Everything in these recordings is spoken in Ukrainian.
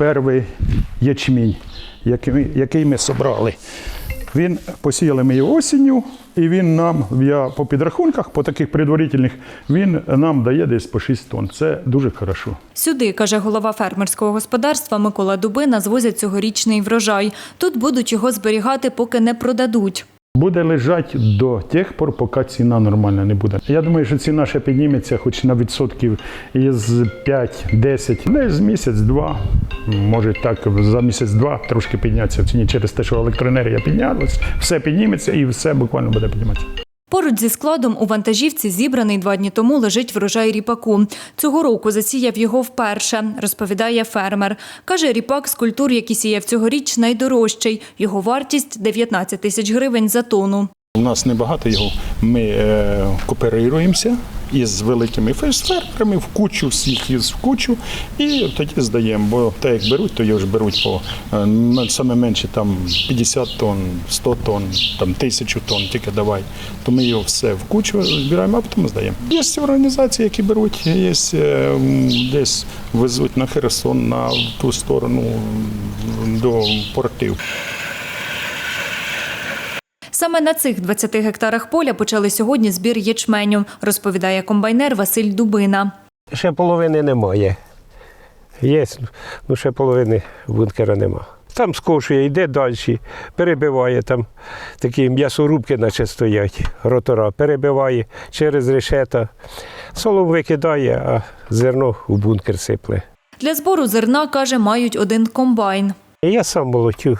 перший ячмінь, який, ми собрали. Він посіяли ми його осінню, і він нам, я по підрахунках, по таких предварительних, він нам дає десь по 6 тонн. Це дуже хорошо. Сюди, каже голова фермерського господарства Микола Дубина, звозять цьогорічний врожай. Тут будуть його зберігати, поки не продадуть. Буде лежати до тих пор, поки ціна нормальна не буде. Я думаю, що ціна ще підніметься хоч на відсотків із 5-10, з місяць-два. Може так за місяць-два трошки піднятися в ціні через те, що електроенергія піднялась, все підніметься і все буквально буде підніматися. Поруч зі складом у вантажівці зібраний два дні тому лежить врожай ріпаку. Цього року засіяв його вперше, розповідає фермер. Каже, ріпак з культур, які сіяв цьогоріч, найдорожчий. Його вартість 19 тисяч гривень за тонну. У нас небагато його. Ми е, кооперуємося із великими фермерами в кучу, всіх із в кучу, і тоді здаємо. Бо те, як беруть, то його ж беруть по е, саме менше там 50 тонн, 100 тонн, там 1000 тонн, тільки давай. То ми його все в кучу збираємо, а потім здаємо. Є організації, які беруть, є е, десь везуть на Херсон, на ту сторону до портів. Саме на цих 20 гектарах поля почали сьогодні збір ячменю, розповідає комбайнер Василь Дубина. Ще половини немає. Є, ну ще половини бункера нема. Там скошує, йде далі, перебиває там такі м'ясорубки, наче стоять, ротора, перебиває через решета. Солом викидає, а зерно в бункер сипле. Для збору зерна, каже, мають один комбайн. Я сам молотю.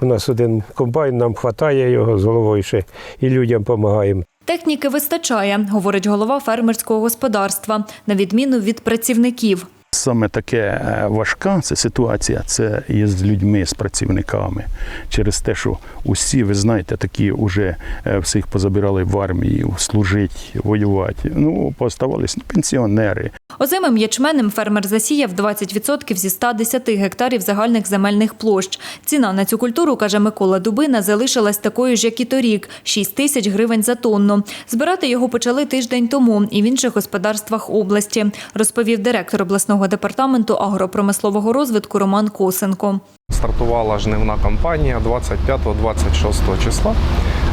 У нас один комбайн, нам вистачає його з головою ще і людям допомагаємо. Техніки вистачає, говорить голова фермерського господарства, на відміну від працівників. Саме таке е, важка це ситуація, це із людьми, з працівниками. Через те, що усі, ви знаєте, такі вже е, всіх позабирали в армію, служити, воювати. Ну, поставались пенсіонери. Озимим ячменем фермер засіяв 20% зі 110 гектарів загальних земельних площ. Ціна на цю культуру, каже Микола Дубина, залишилась такою ж, як і торік – 6 тисяч гривень за тонну. Збирати його почали тиждень тому і в інших господарствах області, розповів директор обласного департаменту агропромислового розвитку Роман Косенко. Стартувала жнивна кампанія 25-26 числа.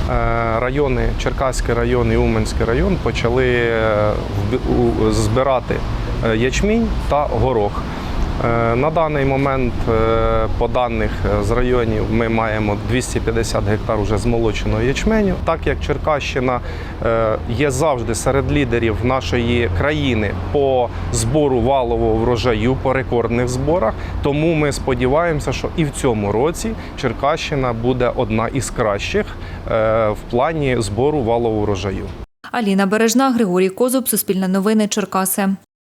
Е, Райони, Черкаський район і Уманський район почали е, збирати е, ячмінь та горох. Е, На даний момент, е, по даних е, з районів, ми маємо 250 гектар уже змолоченого ячменю. Так як Черкащина є завжди серед лідерів нашої країни по збору валового врожаю, по рекордних зборах, тому ми сподіваємося, що і в цьому році Черкащина буде одна із кращих в плані збору валового врожаю. Аліна Бережна, Григорій Козуб, Суспільне новини, Черкаси.